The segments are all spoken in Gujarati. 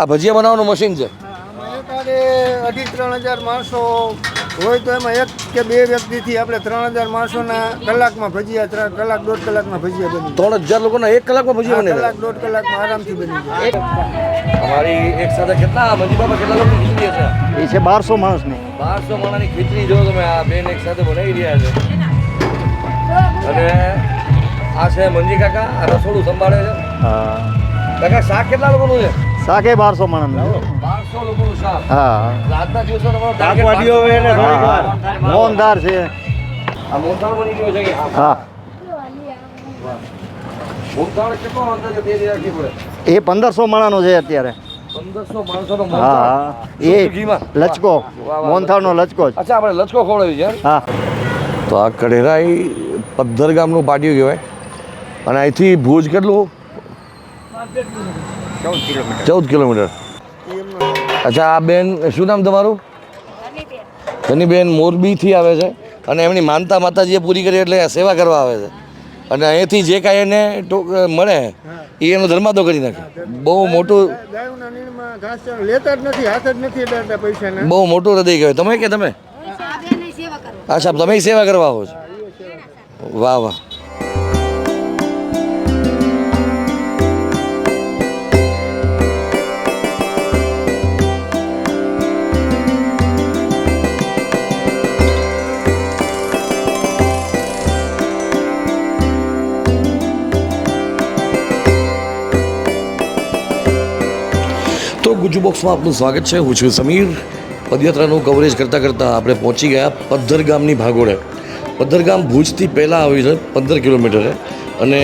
આ ભજીયા બનાવવાનું મશીન છે. આમાં અઢી ત્રણ હજાર માણસો હોય તો એમાં એક કે બે વ્યક્તિથી આપણે ત્રણ હજાર માણસોના કલાકમાં ભજીયા ત્રણ કલાક દોઢ કલાકમાં ભજીયા બની. ત્રણ હજાર લોકોના એક કલાકમાં ભજીયા બને કલાક દોઢ કલાકમાં આરામથી બની. જાય અમારી એક સાથે કેટલા મંજીબામાં કેટલા લોકો ખીચડી છે એ છે બારસો માણસની. બારસો માણસની ખીચડી જો તમે આ બેન એક સાથે બનાવી રહ્યા છે. અને આ છે મંજી કાકા આ રસોડું સંભાળે છે? હા. કાકા શાક કેટલા લોકોનું છે? શાકે બારસો માણસનું બારસો લોકોનું શાક. હા. આજના દિવસો શાકભાજીઓ મોહનદાર છે. આ મોહનથાળ બની ગયો છે હા. હા કેટલો અંદાજે તે રાખવી પડે. એ પંદરસો માણાનો છે અત્યારે. હા હા. એ લચકો. મોહનથાળનો લચકો અચ્છા આપણે લચકો ખોળ્યું છે હા. તો આ કઢેરાઈ પદ્ધર ગામનું પાટિયું કહેવાય. અને અહીંથી ભુજ કેટલું? ચૌદ કિલોમીટર. અચ્છા આ બેન શું નામ તમારું? ધનીબેન. મોરબીથી આવે છે અને એમની માનતા માતાજીએ પૂરી કરી એટલે સેવા કરવા આવે છે. અને અહીંયાથી જે કાંઈ એને મળે એ એનો ધર્માદો કરી નાખે. બહુ મોટું ગાયોના નીણમાં ઘાસ ચારો લેતા જ નથી હાથ જ નથી અડાડતા પૈસાના બહુ મોટું હૃદય કહેવાય. તમે કે તમે? અચ્છા તમે સેવા કરવા આવો છો? વાહ વાહ. ગુજુ બોક્સમાં આપનું સ્વાગત છે. હું છું સમીર. પદયાત્રાનું કવરેજ કરતાં કરતાં આપણે પહોંચી ગયા પદ્ધર ગામની ભાગોળે. પદ્ધર ભુજથી પહેલાં આવ્યું છે, પંદર કિલોમીટરે અને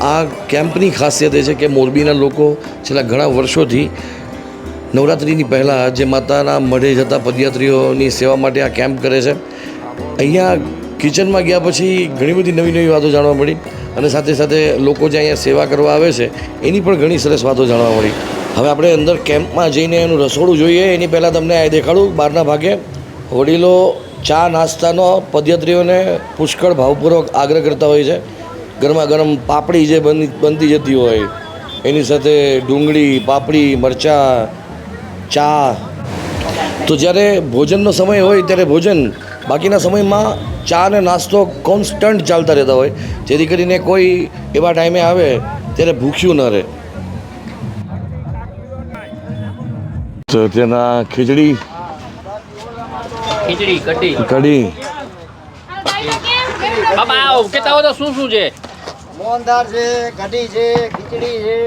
આ કેમ્પની ખાસિયત એ છે કે મોરબીના લોકો છેલ્લા ઘણા વર્ષોથી નવરાત્રિની પહેલાં જે માતાના મઢે જતા પદયાત્રીઓની સેવા માટે આ કેમ્પ કરે છે. અહીંયા કિચનમાં ગયા પછી ઘણી બધી નવી નવી વાતો જાણવા મળી. અને સાથે સાથે લોકો જે અહીંયા સેવા કરવા આવે છે, એની પણ ઘણી સરસ વાતો જાણવા મળી. હવે આપણે અંદર કેમ્પમાં જઈને એનું રસોડું જોઈએ, એની પહેલાં તમને આ દેખાડું, બહારના ભાગે. વડીલો ચા, નાસ્તાનો પદયાત્રીઓને પુષ્કળ ભાવપૂર્વક આગ્રહ કરતા હોય છે. ગરમા ગરમ પાપડી જે બની, બનતી જતી હોય, એની સાથે ડુંગળી, પાપડી, મરચાં, ચા. તો જ્યારે ભોજનનો સમય હોય, ત્યારે ભોજન બાકીના સમયમાં ચા અને નાસ્તો કોન્સ્ટન્ટ ચાલતા રહેતા હોય. જેથી કરીને કોઈ એવા ટાઈમે આવે ત્યારે ભૂખ્યું ન રહે. તો તેના ખીચડી. ખીચડી કઢી. કઢી. બાબા આવો કેતા તો શું શું છે? મોહનદાર છે કઢી છે ખીચડી છે.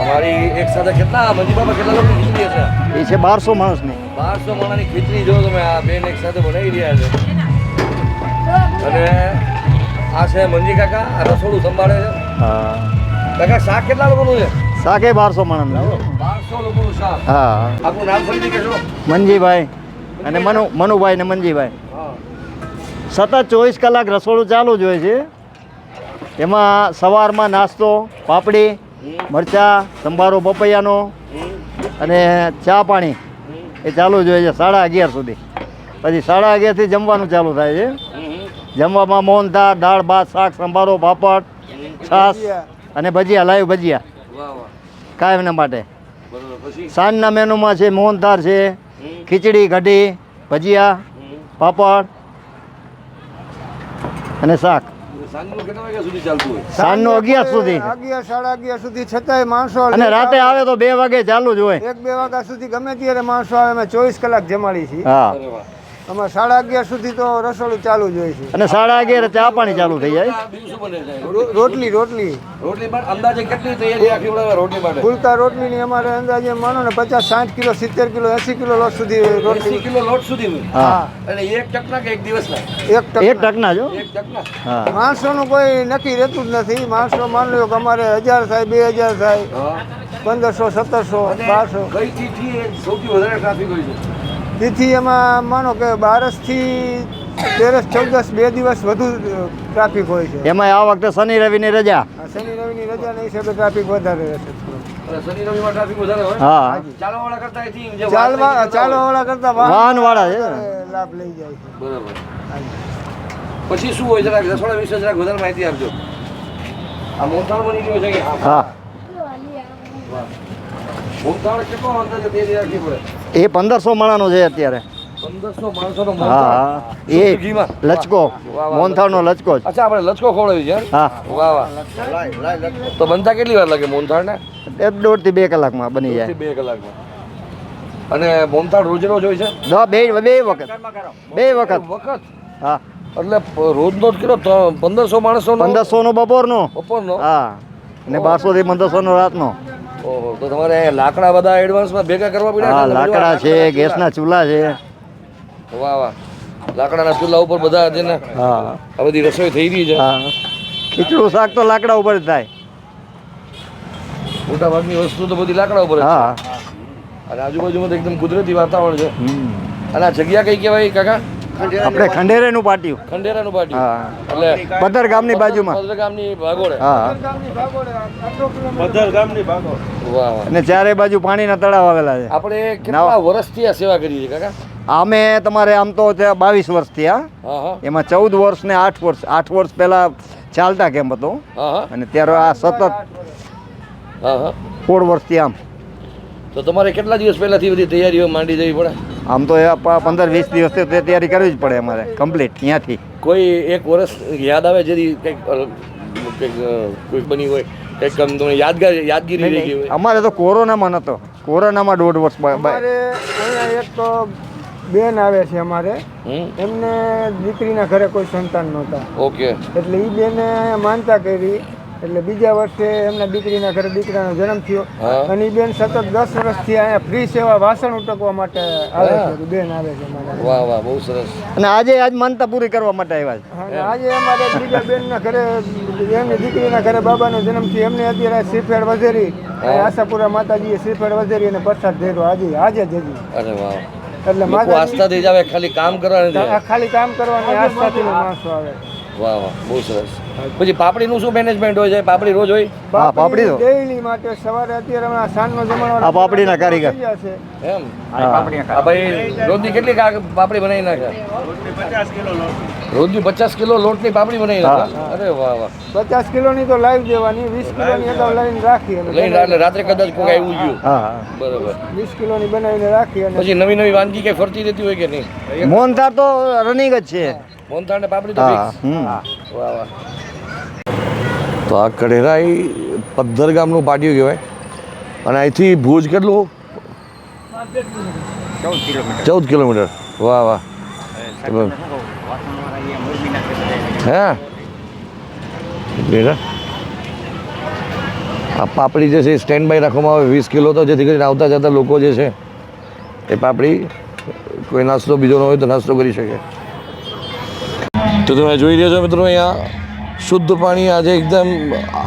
અમારી એક સાથે કેટલા મંજીબામાં કેટલા લોકો ખીચડી છે? એ છે બારસો માણસની. બારસો માણાની ખીચડી જો તમે આ બેન એક સાથે બનાવી રહ્યા છે. અને આ છે મંજી કાકા આ રસોડું સંભાળે છે. કાકા શાક કેટલા લોકોનું છે? શાકે બારસો માણસ બારસો લોકોનું શાક. હા. આપનું નામ ફરીથી કહેશો મનજીભાઈ અને મનુ મનુભાઈ ને મનજીભાઈ હા. સતત ચોવીસ કલાક રસોડું ચાલુ જ હોય છે. એમાં સવારમાં નાસ્તો પાપડી મરચા સંભારો પપૈયાનો અને ચા પાણી. એ ચાલુ જ હોય છે સાડા અગિયાર સુધી. પછી સાડા અગિયારથી જમવાનું ચાલુ થાય છે. જમવામાં મોહનથાળ દાળ ભાત શાક સંભારો પાપડ છાશ અને ભજીયા લાઈવ ભજીયા. કાયમના માટે. સાંજના મેનુમાં છે મોહનથાળ છે ખીચડી કઢી ભજીયા પાપડ અને શાક. સાંજનું અગિયાર સુધી. અગિયાર સાડા અગિયાર સુધી છતાંય માણસો અને રાતે આવે તો બે વાગે ચાલુ જ હોય. એક બે વાગ્યા સુધી ગમે ત્યારે માણસો આવે અમે ચોવીસ કલાક જમાડી છીએ. હા. અરે વાહ અમે સાડા અગિયાર સુધી તો રસોડું ચાલુ જ હોય છે. અને સાડા અગિયાર ચા પાણી ચાલુ થઈ જાય? રોટલી રોટલી. રોટલી પણ અંદાજે કેટલી તૈયારી આખી રોટલી માટે? ફૂલકા રોટલીની અમારે અંદાજે માનો ને પચાસ સાઠ કિલો સિત્તેર કિલો એસી કિલો લોટ સુધી રોટલી કિલો લોટ સુધી હા. અને એક ટકના કે એક દિવસના? એક ટક એક ટકના જો? એક ટકના. હા. માણસોનું કોઈ નક્કી રહેતું જ નથી. માણસો માન લો કે અમારે હજાર થાય બે હજાર થાય પંદરસો સત્તરસો બારસો. કઈ ચીજથી સૌથી વધારે ટ્રાફિક હોય છે. તેથી એમાં માનો કે બારસથી તેરસ ચૌદસ બે દિવસ વધુ ટ્રાફિક હોય છે. એમાં આ વખતે શનિ રવિની રજા. શનિ રવિની રજાના હિસાબે ટ્રાફિક વધારે રહેશે અને શનિ ટ્રાફિક વધારે હોય? હા. ચાલવા વાળા કરતા અહીંથી જે ચાલવા વાહન ચાલવા વાળા કરતા વાહન વાળા છે. લાભ લઈ જાય બરાબર. પછી શું હોય જરાક રસોડા વિશે જરાક વધારે માહિતી આપજો. આ મોહનથાળ બની ગયો છે કે? હા. એ પંદરસો માણાનો છે અત્યારે. હા હા. એ લચકો. મોનથાળનો લચકો અચ્છા આપણે લચકો ખવડાવી છે હા. વાહ વાહ. તો બનતા કેટલી વાર લાગે મોનથાળ ને દોઢથી બે કલાકમાં બની જાય. બે કલાકમાં. અને મોનથાળ રોજ રોજ હોય છે? બે બે વખત. બે વખત. વખત? હા. એટલે રોજનો કેટલો? પંદરસો માણસો પંદરસોનો બપોરનો. બપોરનો? હા. અને બારસોથી પંદરસોનો રાતનો. ઓહો તો તમારે લાકડા બધા એડવાન્સમાં ભેગા કરવા પડ્યા હા? લાકડા છે ગેસના ચૂલા છે. વાહ વાહ. લાકડાના ચૂલા ઉપર બધા છે ને હા. આ બધી રસોઈ થઈ રહી છે. હા. ખીચડું શાક તો લાકડા ઉપર જ થાય. મોટા ભાગની વસ્તુ તો બધી લાકડા ઉપર હા. અને આજુબાજુમાં તો એકદમ કુદરતી વાતાવરણ છે. અને આ જગ્યા કઈ કહેવાય કાકા? આપણે ખંડેરેનું પાટિયું. ખંડેરાનું પાટિયું. હા. એટલે પધર ગામની બાજુમાં. ગામની ભાગોળે. હા. ગામની ભાગોળે વાહ વાહ. અને ચારે બાજુ પાણીના તળાવ આવેલા છે. આપણે કેટલા વર્ષથી આ સેવા કરીએ છીએ કાકા? અમે તમારે આમ તો બાવીસ વર્ષથી હા. એમાં ચૌદ વર્ષ ને આઠ વર્ષ આઠ વર્ષ પહેલા ચાલતા કેમ હતો? અને ત્યારે આ સતત સોળ વર્ષથી આમ. તો તમારે કેટલા દિવસ પહેલાથી બધી તૈયારીઓ માંડી જવી પડે? આમ તો એ પંદર વીસ દિવસથી તે તૈયારી કરવી જ પડે અમારે કમ્પ્લીટ ત્યાંથી. કોઈ એક વર્ષ યાદ આવે જેથી કંઈક કંઈક બની હોય કંઈક તમને યાદગાર યાદગીરી રહી ગઈ હોય? અમારે તો કોરોનામાં નહોતો. કોરોનામાં દોઢ વર્ષ એક તો બેન આવે છે અમારે. એમને દીકરીના ઘરે કોઈ સંતાન નહોતા. ઓકે. એટલે એ બેને માનતા કરી એટલે બીજા વર્ષે એમના દીકરીના ઘરે દીકરાનો જન્મ થયો. અને એ બેન સતત દસ વર્ષથી અહીંયા ફ્રી સેવા વાસણ ઉટકવા માટે આવે છે. બેન આવે છે વાહ વાહ બહુ સરસ. અને આજે આજ માનતા પૂરી કરવા માટે આવ્યા છે. અને આજે અમારે બીજા બેનના ઘરે એમની દીકરીના ઘરે બાબાનો જન્મ થયો. એમને અત્યારે શ્રીફેડ વધેરી. આશાપુરા માતાજીએ શ્રીફેડ વધેરી અને પ્રસાદ ધેરો આજે આજે જ હજી. અરે વાહ. એટલે આસ્થાથી જ આવે ખાલી કામ કરવાની આ ખાલી કામ કરવાની આસ્થાથી માણસો આવે. વાહ વાહ બહુ સરસ. પછી પાપડીનું શું મેનેજમેન્ટ હોય છે? પાપડી રોજ હોય? હા, પાપડી તો. ડેઈલી માટે સવારે અત્યારે હમણાં સાંજનો જમણવાર આ પાપડીના કારીગર. થઈ જશે. એમ? આ ભાઈ રોજની કેટલી કા- પાપડી બનાવી નાખે? રોજની પચાસ કિલો લોટ. લોટની પાપડી બનાવી નાખે? અરે વાહ વાહ. પચાસ કિલોની તો લાઈવ દેવાની વીસ કિલોની અગાઉ લઈને રાખી અને લઈને એટલે રાત્રે કદાચ કોઈ આવ્યું ગયું. હા હા. બરોબર. વીસ કિલોની બનાવીને રાખી અને પછી નવી નવી વાનગી કઈ ફરતી રહેતી હોય કે નહીં? મોહનથાળ તો રનિંગ જ છે. મોહનથાળ ને પાપડી તો હા વાહ વાહ. તો આ કઢેરાઈ પદ્ધર ગામનું પાટિયું કહેવાય. અને અહીંથી ભુજ કેટલું? ચૌદ કિલોમીટર. વાહ વાહ. હે? બેટા. આ પાપડી જે છે સ્ટેન્ડ બાય રાખવામાં આવે, વીસ કિલો તો જેથી કરીને આવતા જતા લોકો જે છે, એ પાપડી કોઈ નાસ્તો બીજો ન હોય તો નાસ્તો કરી શકે. તો તમે જોઈ રહ્યા છો મિત્રો અહીંયા શુદ્ધ પાણી આજે એકદમ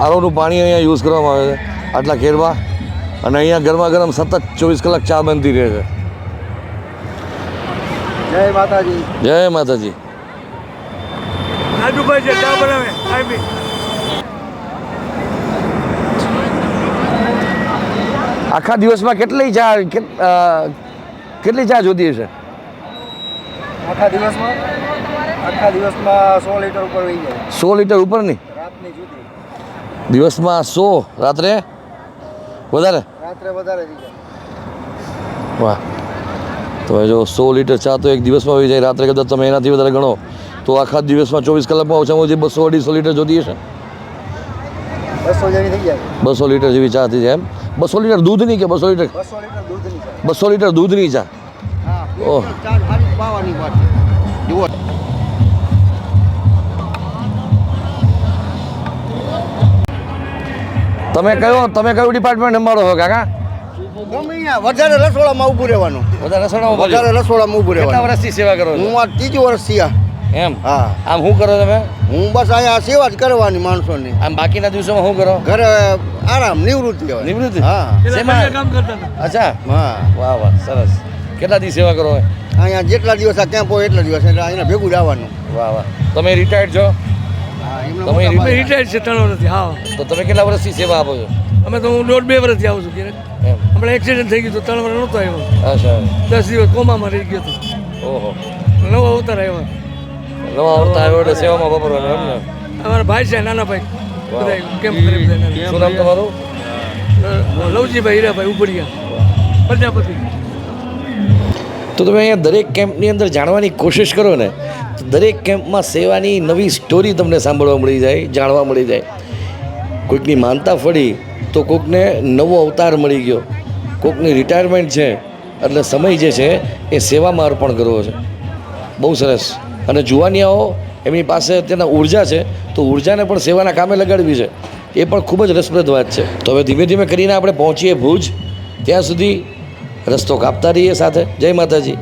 આરોનું પાણી અહીંયા યુઝ કરવામાં આવે છે. આટલા ખેરમાં અને અહીંયા ગરમા ગરમ સતત ચોવીસ કલાક ચા બનતી રહે છે. જય માતાજી. જય માતાજી. આખા દિવસમાં કેટલી ચા કેટલી ચા જોતી હશે? આખા દિવસમાં? આખા દિવસમાં સો લીટર ઉપર વહી જાય. સો લીટર ઉપરની? રાતની જુદી. દિવસમાં સો રાત્રે? વધારે? રાત્રે વધારે થઈ જાય. વાહ. તો જો સો લીટર ચા તો એક દિવસમાં આવી જાય રાત્રે કદાચ તમે એનાથી વધારે ગણો તો આખા દિવસમાં ચોવીસ કલાકમાં ઓછામાં ઓછી બસો અઢીસો લીટર જોતી હશે? બસો લીટર જેવી ચા થઈ જાય એમ? બસો લીટર દૂધની કે બસો લીટર? બસો લીટર દૂધની જાય બસો લીટર દૂધની ચા? ઓહ. તમે કયો તમે કયું ડિપાર્ટમેન્ટ સંભાળો છો કાકા? ગમે અહીંયા વધારે રસોડામાં ઊભું રહેવાનું. વધારે રસોડામાં વધારે. રસોડામાં ઊભું કેટલા વર્ષથી સેવા કરો હું આ ત્રીજું વર્ષ આ. એમ? હા. આમ શું કરો તમે? હું બસ અહીંયા સેવા જ કરવાની માણસોની. આમ બાકીના દિવસોમાં શું કરો? ઘરે આરામ નિવૃત્તિ હોય નિવૃત્તિ? હા. શેમાં અચ્છા. હા. વાહ વાહ સરસ. કેટલા દિવસ સેવા કરો અહીંયા જેટલા દિવસ આ કેમ્પ હોય એટલા દિવસ એટલે અહીંયા ભેગું જ આવવાનું. વાહ વાહ. તમે રિટાયર્ડ છો? તમે રિટાયર રિટાયર્ડ છે ત્રણ વર્ષથી હા. તો તમે કેટલા વર્ષથી સેવા આપો છો? અમે તો હું દોઢ બે વર્ષથી આવું છું ક્યારેક. હમણાં એક્સિડન્ટ થઈ ગયું તો ત્રણ વર્ષ નહોતો આવ્યો. અચ્છા દસ દિવસ કોમામાં રહી ગયો હતો. ઓહો. નવો અવતાર આવ્યો. નવા અવતાર આવ્યો એટલે સેવામાં વાપરવાનું એમ ને? અમારા ભાઈ છે નાના ભાઈ. બધા કેમ કરે. શું નામ તમારું? લવજીભાઈ હીરાભાઈ ઉપડિયા. પ્રજાપતિ. તો તમે અહીંયા દરેક કેમ્પની અંદર જાણવાની કોશિશ કરો ને, તો દરેક કેમ્પમાં સેવાની નવી સ્ટોરી તમને સાંભળવા મળી જાય, જાણવા મળી જાય. કોઈકની માનતા ફળી તો કોઈકને નવો અવતાર મળી ગયો. કોઈકની રિટાયરમેન્ટ છે, એટલે સમય જે છે, એ સેવામાં અર્પણ કરવો છે. બહુ સરસ. અને જુવાનિયાઓ, એમની પાસે અત્યારના ઊર્જા છે, તો ઉર્જાને પણ સેવાના કામે લગાડવી છે. એ પણ ખૂબ જ રસપ્રદ વાત છે. તો હવે ધીમે ધીમે કરીને આપણે પહોંચીએ ભુજ. ત્યાં સુધી રસ્તો કાપતા રહીએ સાથે. જય માતાજી.